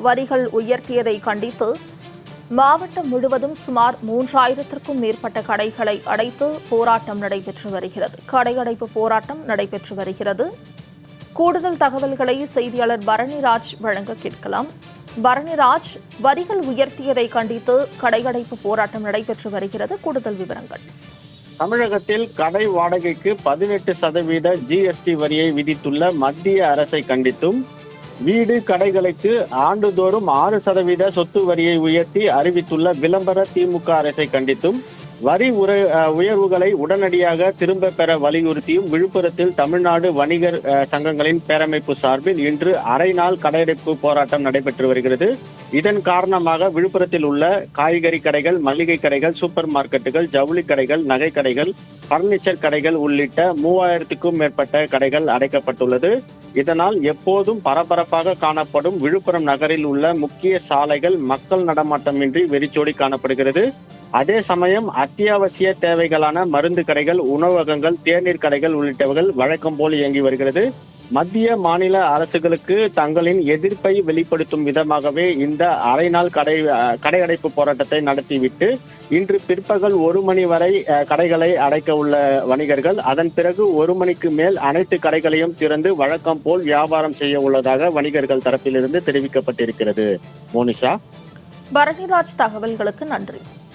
வரிகள் உயர்த்தியதை கண்டித்து மாவட்டம் முழுவதும் சுமார் மூன்றாயிரத்திற்கும் மேற்பட்ட கடைகளை அடைத்து போராட்டம் நடைபெற்று வருகிறது. கடையடைப்பு போராட்டம் நடைபெற்று வருகிறது. கூடுதல் தகவல்களை செய்தியாளர் பரணிராஜ் வழங்க கேட்கலாம். பரணிராஜ் வரிகள் உயர்த்தியதை கண்டித்து கடையடைப்பு போராட்டம் நடைபெற்று வருகிறது. கூடுதல் விவரங்கள். தமிழகத்தில் கடை வாடகைக்கு பதினெட்டு சதவீத ஜிஎஸ்டி வரியை விதித்துள்ள மத்திய அரசை கண்டித்தும் வீடு கடைகளுக்கு ஆண்டுதோறும் ஆறு சதவீத சொத்து வரியை உயர்த்தி அறிவித்துள்ள விளம்பர திமுக அரசை கண்டித்தும் வரி உர உயர்வுகளை உடனடியாக திரும்ப பெற வலியுறுத்தியும் விழுப்புரத்தில் தமிழ்நாடு வணிகர் சங்கங்களின் பேரமைப்பு சார்பில் இன்று அரை நாள் கடையடைப்பு போராட்டம் நடைபெற்று வருகிறது. இதன் காரணமாக விழுப்புரத்தில் உள்ள காய்கறி கடைகள் மளிகை கடைகள் சூப்பர் மார்க்கெட்டுகள் ஜவுளி கடைகள் நகை கடைகள் பர்னிச்சர் கடைகள் உள்ளிட்ட மூவாயிரத்துக்கும் மேற்பட்ட கடைகள் அடைக்கப்பட்டுள்ளது. இதனால் எப்போதும் பரபரப்பாக காணப்படும் விழுப்புரம் நகரில் உள்ள முக்கிய சாலைகள் மக்கள் நடமாட்டமின்றி வெறிச்சோடி காணப்படுகிறது. அதே சமயம் அத்தியாவசிய தேவைகளான மருந்து கடைகள் உணவகங்கள் தேநீர் கடைகள் உள்ளிட்டவைகள் வழக்கம் போல் இயங்கி வருகிறது. மத்திய மாநில அரசுகளுக்கு தங்களின் எதிர்ப்பை வெளிப்படுத்தும் விதமாகவே இந்த அரை நாள் கடை கடையடைப்பு போராட்டத்தை நடத்திவிட்டு இன்று பிற்பகல் ஒரு மணி வரை கடைகளை அடைக்க உள்ள வணிகர்கள் அதன் பிறகு ஒரு மணிக்கு மேல் அனைத்து கடைகளையும் திறந்து வழக்கம் போல் வியாபாரம் செய்ய உள்ளதாக வணிகர்கள் தரப்பிலிருந்து தெரிவிக்கப்பட்டிருக்கிறது. மோனிஷா. பரணிராஜ் தகவல்களுக்கு நன்றி.